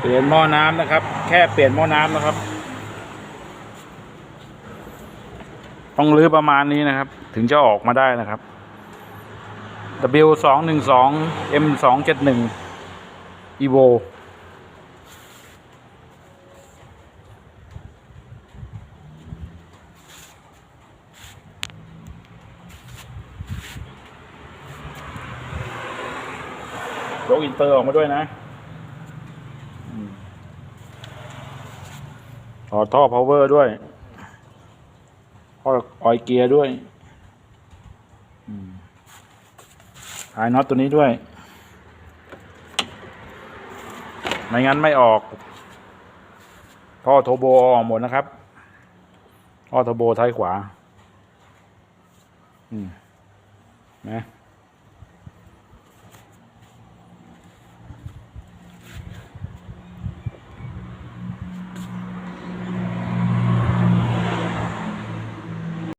เปลี่ยนหม้อน้ำนะครับ แค่เปลี่ยนหม้อน้ำนะครับ ต้องรื้อประมาณนี้นะครับ ถึงจะออกมาได้นะครับ W สองหนึ่งสอง M สองเจ็ดหนึ่ง Evo ยกอินเตอร์ออกมาด้วยนะอืม ต่อท่อ power ด้วยท่อออยเกียร์ด้วยอืมทายน็อตตัวนี้ด้วย ไม่งั้นไม่ออก ท่อโทโบเอออกหมดนะครับ ท่อโทโบท้ายขวา อืมนะ